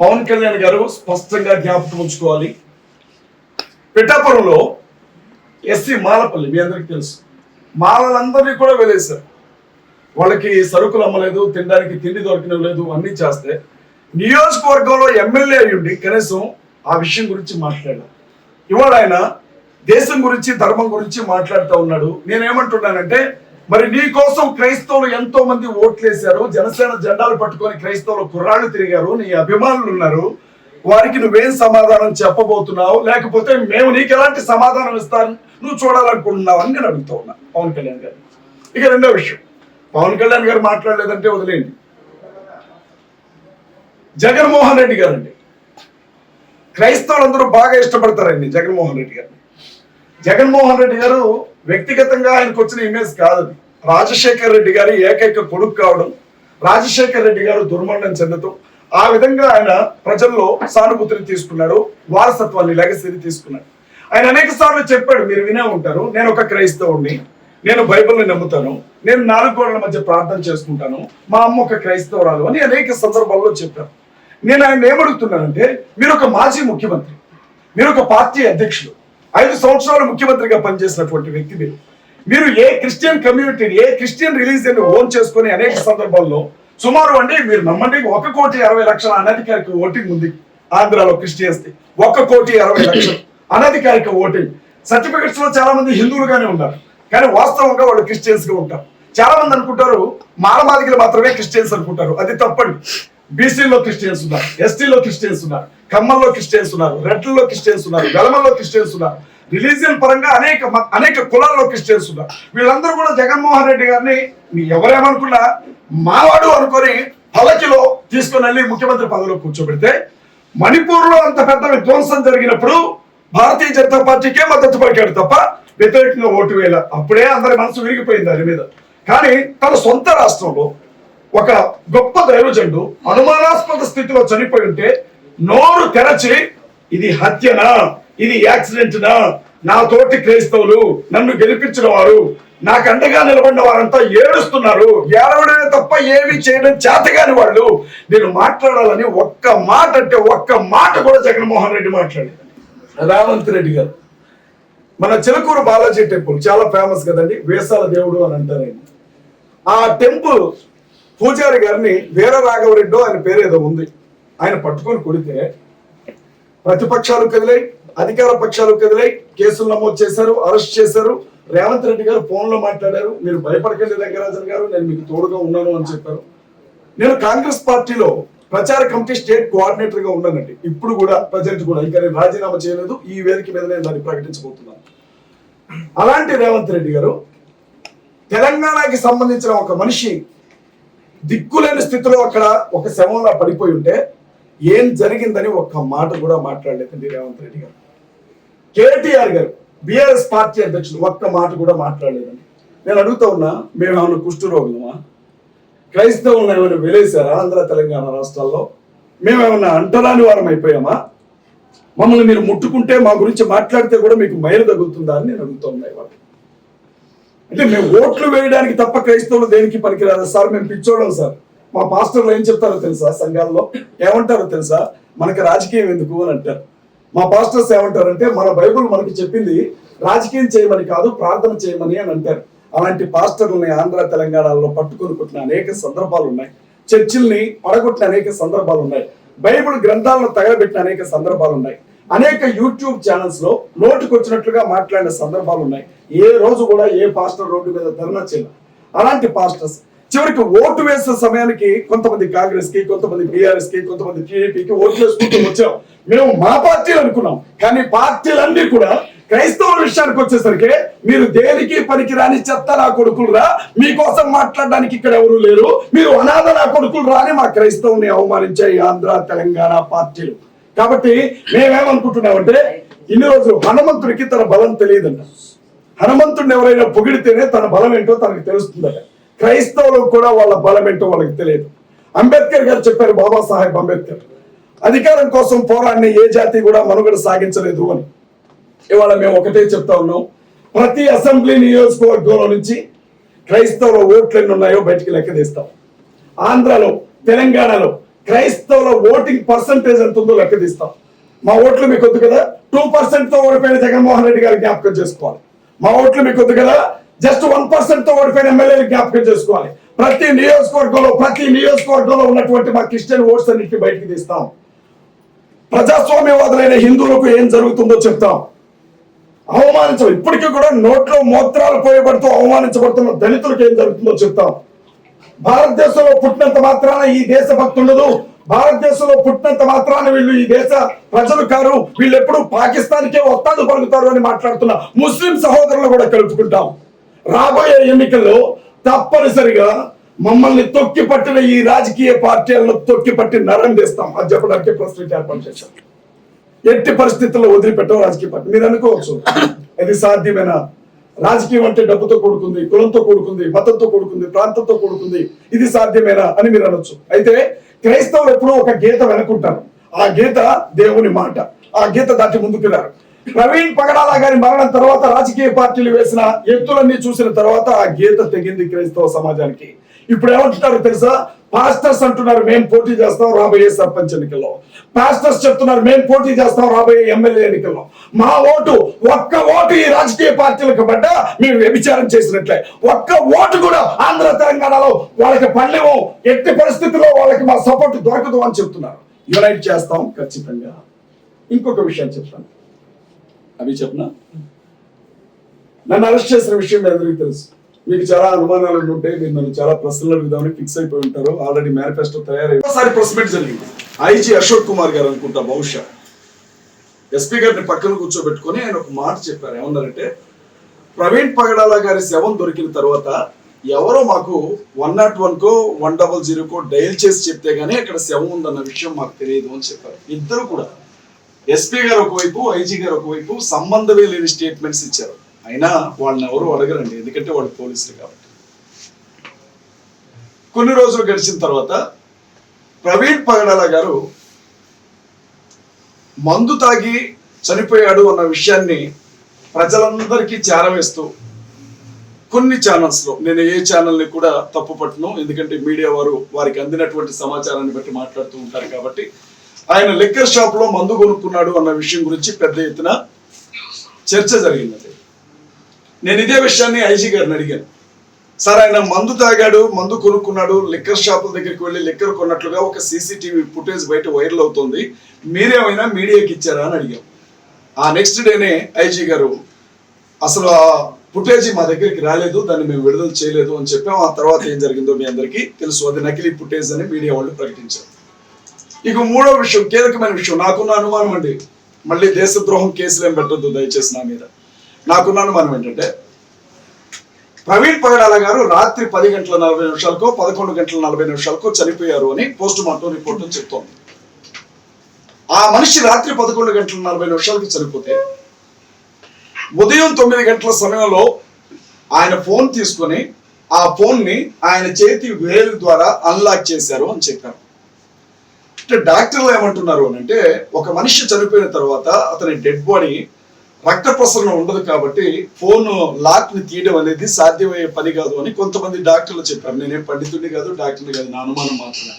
పవన్ కళ్యాణ్ గారు స్పష్టంగా జ్ఞాపకం ఉంచుకోవాలి. పిఠాపురంలో ఎస్సీ మాలపల్లి మీ అందరికి తెలుసు. మాలలందరినీ కూడా వెళ్ళేశారు వాళ్ళకి సరుకులు అమ్మలేదు తినడానికి తిండి దొరకడం లేదు అన్ని చేస్తే. నియోజకవర్గంలో ఎమ్మెల్యే అయ్యుండి కనీసం ఆ విషయం గురించి మాట్లాడాలి ఇవాళ ఆయన దేశం గురించి ధర్మం గురించి మాట్లాడుతూ ఉన్నాడు. నేనేమంటున్నానంటే మరి నీ కోసం క్రైస్తవులు ఎంతో మంది ఓట్లేశారు. జనసేన జెండాలు పట్టుకొని క్రైస్తవులు కుర్రాళ్ళు తిరిగారు. నీ అభిమానులు ఉన్నారు. వారికి నువ్వేం సమాధానం చెప్పబోతున్నావు? లేకపోతే మేము నీకు ఎలాంటి సమాధానం ఇస్తాను? నువ్వు చూడాలనుకుంటున్నావు అని నేను అడుగుతూ ఉన్నా. పవన్ కళ్యాణ్ గారు. ఇక రెండో విషయం. పవన్ కళ్యాణ్ గారు మాట్లాడలేదంటే వదిలేయండి. జగన్మోహన్ రెడ్డి గారండి. క్రైస్తవులందరూ బాగా ఇష్టపడతారండి జగన్మోహన్ రెడ్డి గారిని. జగన్మోహన్ రెడ్డి గారు వ్యక్తిగతంగా ఆయనకు వచ్చిన ఇమేజ్ కాదు రాజశేఖర్ రెడ్డి గారి ఏకైక కొడుకు కావడం రాజశేఖర్ రెడ్డి గారు దుర్మరణం చెందటం ఆ విధంగా ఆయన ప్రజల్లో సానుభూతిని తీసుకున్నాడు వారసత్వాన్ని లెగసీని తీసుకున్నాడు. ఆయన అనేక సార్లు చెప్పాడు మీరు వినే ఉంటారు నేను ఒక క్రైస్తవుడిని నేను బైబిల్ని నమ్ముతాను నేను నాలుగు గోడల మధ్య ప్రార్థన చేసుకుంటాను మా అమ్మ ఒక క్రైస్తవురాలు అని అనేక సందర్భాల్లో చెప్పారు. నేను ఆయన ఏమడుగుతున్నానంటే మీరు ఒక మాజీ ముఖ్యమంత్రి మీరు ఒక పార్టీ అధ్యక్షుడు ఐదు సంవత్సరాలు ముఖ్యమంత్రిగా పనిచేసినటువంటి వ్యక్తి మీరు. మీరు ఏ క్రిస్టియన్ కమ్యూనిటీని ఏ క్రిస్టియన్ రిలీజియన్ ఓన్ చేసుకుని అనేక సందర్భాల్లో సుమారు అండి మీరు నమ్మండి ఒక కోటి అరవై లక్షల అనధికారిక ఓటింగ్ ఉంది ఆంధ్రాలో క్రిస్టియన్స్ ఒక కోటి అరవై లక్షలు అనధికారిక ఓటింగ్. సర్టిఫికెట్స్లో చాలా మంది హిందువులుగానే ఉన్నారు. కానీ వాస్తవంగా వాళ్ళు క్రిస్టియన్స్గా ఉంటారు. చాలా మంది అనుకుంటారు మానవాదికలు మాత్రమే క్రిస్టియన్స్ అనుకుంటారు. అది తప్పండి. బీసీలో క్రిస్టియన్స్ ఉన్నారు ఎస్టీలో క్రిస్టియన్స్ ఉన్నారు కమ్మల్లో క్రిస్టియన్స్ ఉన్నారు రెడ్లలో క్రిస్టియన్స్ ఉన్నారు వెలమల్లో క్రిస్టియన్స్ ఉన్నారు. రిలీజియన్ పరంగా అనేక అనేక కులాల్లో క్రిస్టియన్స్ ఉన్నారు. వీళ్ళందరూ కూడా జగన్మోహన్ రెడ్డి గారిని మీ ఎవరేమనుకున్నా మావాడు అనుకొని పలకిలో తీసుకుని వెళ్ళి ముఖ్యమంత్రి పదవిలో కూర్చోబెడితే మణిపూర్లో అంత పెద్ద విధ్వంసం జరిగినప్పుడు భారతీయ జనతా పార్టీకే మద్దతు పలికాడు తప్ప వ్యతిరేకంగా ఓటు వేయాల. అప్పుడే అందరి మనసు విరిగిపోయింది దాని మీద. కానీ తన సొంత రాష్ట్రంలో ఒక గొప్ప దైవజండు అనుమానాస్పద స్థితిలో చనిపోయి ఉంటే నోరు తెరచి ఇది హత్యనా? ఇది యాక్సిడెంట్నా? నా తోటి క్రైస్తవులు నన్ను గెలిపించిన వారు నాకు అండగా నిలబడిన వారంతా ఏడుస్తున్నారు. ఏడవడమే తప్ప ఏమి చేయడం చేతగాని వాళ్ళు. నేను మాట్లాడాలని ఒక్క మాట అంటే ఒక్క మాట కూడా జగన్మోహన్ రెడ్డి మాట్లాడారు రేవంత్ రెడ్డి గారు. మన చిలకూరు బాలాజీ టెంపుల్ చాలా ఫేమస్ కదండి. వేసాల దేవుడు అని అంటారు ఆ టెంపుల్ పూజారి గారిని వీర రాఘవరెడ్డో ఆయన పేరు ఏదో ఉంది. ఆయన పట్టుకొని కొడితే ప్రతిపక్షాలు కదిలాయి అధికార పక్షాలు కదిలాయి కేసులు నమోదు చేశారు అరెస్ట్ చేశారు. రేవంత్ రెడ్డి గారు ఫోన్లో మాట్లాడారు మీరు భయపడకండి రంగరాజన్ గారు నేను మీకు తోడుగా ఉన్నాను అని చెప్పారు. నేను కాంగ్రెస్ పార్టీలో ప్రచార కమిటీ స్టేట్ కోఆర్డినేటర్గా ఉన్నానండి. ఇప్పుడు కూడా ప్రజెంట్ కూడా ఇంకా నేను రాజీనామా చేయలేదు. ఈ వేదిక మీద నేను దాన్ని ప్రకటించబోతున్నాను. అలాంటి రేవంత్ రెడ్డి గారు తెలంగాణకి సంబంధించిన ఒక మనిషి దిక్కులేని స్థితిలో అక్కడ ఒక శవంలా పడిపోయి ఉంటే ఏం జరిగిందని ఒక్క మాట కూడా మాట్లాడలేదండి రేవంత్ రెడ్డి గారు. కేటీఆర్ గారు బీఆర్ఎస్ పార్టీ అధ్యక్షులు ఒక్క మాట కూడా మాట్లాడలేదండి. నేను అడుగుతా ఉన్నా మేము ఏమైనా కుష్ఠరోగులమా? క్రైస్తవులను ఏమైనా వెలేసారా ఆంధ్ర తెలంగాణ రాష్ట్రాల్లో? మేమేమన్నా అంటరాని వారం అయిపోయామా? మమ్మల్ని మీరు ముట్టుకుంటే మా గురించి మాట్లాడితే కూడా మీకు మైలు తగులుతుందా అని నేను అడుగుతా ఉన్నా ఇవాళ. అంటే మేము ఓట్లు వేయడానికి తప్ప క్రైస్తవులు దేనికి పనికిరాదు సార్? మేము పిచ్చోడం సార్. మా పాస్టర్లు ఏం చెప్తారో తెలుసా సంఘాల్లో? ఏమంటారో తెలుసా? మనకి రాజకీయం ఎందుకు అని అంటారు. మా పాస్టర్స్ ఏమంటారంటే మన బైబుల్ మనకి చెప్పింది రాజకీయం చేయమని కాదు ప్రార్థన చేయమని అని అంటారు. అలాంటి పాస్టర్లని ఆంధ్ర తెలంగాణలో పట్టుకొని కొట్టిన అనేక సందర్భాలు ఉన్నాయి. చర్చిల్ని పడగొట్టిన అనేక సందర్భాలు ఉన్నాయి. బైబిల్ గ్రంథాలను తగలబెట్టిన అనేక సందర్భాలు ఉన్నాయి. అనేక యూట్యూబ్ ఛానల్స్లో నోటికి వచ్చినట్లుగా మాట్లాడిన సందర్భాలు ఉన్నాయి ఏ రోజు కూడా ఏ పాస్టర్ రోడ్డు మీద ధర్నా చేయలేదు. అలాంటి పాస్టర్స్ చివరికి ఓటు వేసే సమయానికి కొంతమంది కాంగ్రెస్కి కొంతమంది బీఆర్ఎస్కి కొంతమంది టీడీపీకి ఓట్లు వేసుకుంటూ వచ్చాం. మేము మా పార్టీలు అనుకున్నాం. కానీ పార్టీలన్నీ కూడా క్రైస్తవుల విషయానికి వచ్చేసరికి మీరు దేనికి పనికిరాని చెత్త నా కొడుకులు రా మీకోసం మాట్లాడడానికి ఇక్కడ ఎవరు లేరు. మీరు అనాథ నా కొడుకులు రాని మా క్రైస్తవుని అవమానించాయి ఆంధ్ర తెలంగాణ పార్టీలు. కాబట్టి మేమేమనుకుంటున్నామంటే ఇన్ని రోజులు హనుమంతుడికి తన బలం తెలియదంట. హనుమంతుడిని ఎవరైనా పొగిడితేనే తన బలం ఏంటో తనకు తెలుస్తుందట. క్రైస్తవులకు కూడా వాళ్ళ బలం ఏంటో వాళ్ళకి తెలియదు. అంబేద్కర్ గారు చెప్పారు బాబాసాహెబ్ అంబేద్కర్ అధికారం కోసం పోరాడిన ఏ జాతి కూడా మనుగడ సాగించలేదు అని. ఇవాళ మేము ఒకటే చెప్తా ఉన్నాం. ప్రతి అసెంబ్లీ నియోజకవర్గంలో నుంచి క్రైస్తవుల ఓట్లు ఎన్ని ఉన్నాయో బయటికి లెక్కదీస్తాం ఆంధ్రలో తెలంగాణలో క్రైస్తవుల ఓటింగ్ పర్సంటేజ్ ఎంత ఉందో లెక్క తీస్తాం. మా ఓట్లు మీకు వద్దు కదా? టూ పర్సెంట్తో ఓడిపోయిన జగన్మోహన్ రెడ్డి గారి జ్ఞాపకం చేసుకోవాలి. మా ఓట్లు మీకు వద్దు కదా? జస్ట్ వన్ పర్సెంట్తో ఓడిపోయిన ఎమ్మెల్యేలు జ్ఞాపకం చేసుకోవాలి. ప్రతి నియోజకవర్గంలో ప్రతి నియోజకవర్గంలో ఉన్నటువంటి మా క్రిస్టియన్ ఓట్స్ అన్నింటినీ బయటికి తీస్తాం. ప్రజాస్వామ్యవాదులైన హిందువులకు ఏం జరుగుతుందో చెప్తాం. అవమానించ ఇప్పటికీ కూడా నోట్లో మూత్రాలు పోయబడుతూ అవమానించబడుతున్న దళితులకు ఏం జరుగుతుందో చెప్తాం. భారతదేశంలో పుట్టినంత మాత్రాన ఈ దేశ భక్తుండదు. భారతదేశంలో పుట్టినంత మాత్రాన వీళ్ళు ఈ దేశ ప్రజలు కారు. వీళ్ళు ఎప్పుడు పాకిస్తాన్కే ఒత్తాడు పలుకుతారు అని మాట్లాడుతున్న ముస్లిం సహోదరులు కూడా కలుపుకుంటాం. రాబోయే ఎన్నికల్లో తప్పనిసరిగా మమ్మల్ని తొక్కి పట్టిన ఈ రాజకీయ పార్టీలను తొక్కి పట్టి నరం చేస్తాం అది చెప్పడానికి ప్రస్తుతం ఏర్పాటు చేశాం ఎట్టి పరిస్థితుల్లో వదిలిపెట్టం రాజకీయ పార్టీ. మీరు అనుకోవచ్చు. ఇది సాధ్యమేనా? రాజకీయం అంటే డబ్బుతో కూడుకుంది కులంతో కూడుకుంది మతంతో కూడుకుంది ప్రాంతంతో కూడుకుంది. ఇది సాధ్యమేనా అని మీరు అనొచ్చు. అయితే క్రైస్తవులు ఎప్పుడూ ఒక గీత వెనుకుంటారు. ఆ గీత దేవుని మాట. ఆ గీత దాటి ముందుకు రారు ప్రవీణ్ పగడాల గారి మరణం తర్వాత రాజకీయ పార్టీలు వేసిన ఎత్తులన్నీ చూసిన తర్వాత ఆ గీత తెగింది క్రైస్తవ సమాజానికి. ఇప్పుడు ఏమంటున్నారు తెలుసా? పాస్టర్స్ అంటున్నారు మేము పోటీ చేస్తాం రాబోయే సర్పంచ్ ఎన్నికల్లో. పాస్టర్స్ చెప్తున్నారు మేము పోటీ చేస్తాం రాబోయే ఎమ్మెల్యే ఎన్నికల్లో. మా ఓటు ఒక్క ఓటు ఈ రాజకీయ పార్టీలకు పడ్డా మేము వ్యభిచారం చేసినట్లే. ఒక్క ఓటు కూడా ఆంధ్ర తెలంగాణలో వాళ్ళకి పల్లెము ఎట్టి పరిస్థితుల్లో వాళ్ళకి మా సపోర్ట్ దొరకదు అని చెప్తున్నారు. యునైట్ చేస్తాం ఖచ్చితంగా. ఇంకొక విషయం చెప్తాను. అవి చెప్పనా? నన్ను అరెస్ట్ చేసిన విషయం మీ అందరికీ తెలుసు. మీకు చాలా అనుమానాలు ఉంటే మీరు నన్ను చాలా ప్రశ్నలు అడుగుదామని ఫిక్స్ అయిపోయి ఉంటారు. ఆల్రెడీ మేనిఫెస్టో తయారై ఒకసారి ప్రెస్ మీట్ జరిగింది. ఐజీ అశోక్ కుమార్ గారు అనుకుంటా బహుశా. ఎస్పీ గారిని పక్కన కూర్చోబెట్టుకొని ఆయన ఒక మాట చెప్పారు. ఏమన్నారంటే ప్రవీణ్ పగడాల గారి శవం దొరికిన తర్వాత ఎవరో మాకు వన్ నాట్ వన్ కో వన్ డబల్ జీరోకో డైల్ చేసి చెప్తే గానీ అక్కడ శవం ఉందన్న విషయం మాకు తెలియదు అని చెప్పారు. ఇద్దరు కూడా. ఎస్పీ గారు ఒకవైపు ఐజీ గారు ఒకవైపు సంబంధమే లేని స్టేట్మెంట్స్ ఇచ్చారు. అయినా వాళ్ళని ఎవరు అడగరండి. ఎందుకంటే వాళ్ళు పోలీసులు కాబట్టి. కొన్ని రోజులు గడిచిన తర్వాత ప్రవీణ్ పగడాల గారు మందు తాగి చనిపోయాడు అన్న విషయాన్ని ప్రజలందరికీ చేరవేస్తూ కొన్ని ఛానల్స్లో నేను ఏ ఛానల్ని కూడా తప్పు పట్టను ఎందుకంటే మీడియా వారు వారికి అందినటువంటి సమాచారాన్ని బట్టి మాట్లాడుతూ ఉంటారు కాబట్టి ఆయన లిక్కర్ షాప్లో మందు కొనుక్కున్నాడు అన్న విషయం గురించి పెద్ద ఎత్తున చర్చ జరిగింది. నేను ఇదే విషయాన్ని ఐజీ గారిని అడిగాను. సార్ ఆయన మందు తాగాడు మందు కొనుక్కున్నాడు లిక్కర్ షాపుల దగ్గరికి వెళ్ళి లిక్కర్ కొన్నట్లుగా ఒక సీసీటీవీ ఫుటేజ్ బయట వైరల్ అవుతుంది. మీరేమైనా మీడియాకి ఇచ్చారా? అని అడిగాం ఆ నెక్స్ట్ డేనే ఐజీ గారు అసలు ఆ ఫుటేజ్ మా దగ్గరికి రాలేదు దాన్ని మేము విడుదల చేయలేదు అని చెప్పాం. ఆ తర్వాత ఏం జరిగిందో మీ అందరికీ తెలుసు. అది నకిలీ ఫుటేజ్ అని మీడియా వాళ్ళు ప్రకటించారు. ఇక మూడో విషయం కీలకమైన విషయం. నాకున్న అనుమానం అండి. మళ్ళీ దేశద్రోహం కేసులు ఏం పెట్టద్దు దయచేసి నా మీద. నాకున్న అనుమానం ఏంటంటే ప్రవీణ్ పగడాల గారు రాత్రి పది గంటల నలభై నిమిషాలకు పదకొండు గంటల నలభై నిమిషాలకు చనిపోయారు అని పోస్ట్ మార్టం రిపోర్ట్ చెప్తోంది. ఆ మనిషి రాత్రి పదకొండు గంటల నలభై నిమిషాలకు చనిపోతే ఉదయం తొమ్మిది గంటల సమయంలో ఆయన ఫోన్ తీసుకొని ఆ ఫోన్ని ఆయన చేతి వేలు ద్వారా అన్లాక్ చేశారు అని చెప్పారు. అంటే డాక్టర్లు ఏమంటున్నారు అని అంటే ఒక మనిషి చనిపోయిన తర్వాత అతని డెడ్ బాడీ రక్త ప్రసరణ ఉండదు కాబట్టి ఫోన్ లాక్ని తీయడం అనేది సాధ్యమయ్యే పని కాదు అని కొంతమంది డాక్టర్లు చెప్పారు. నేనేం పండితుడిని కాదు డాక్టర్ని కాదు నా అనుమానం మాత్రమే.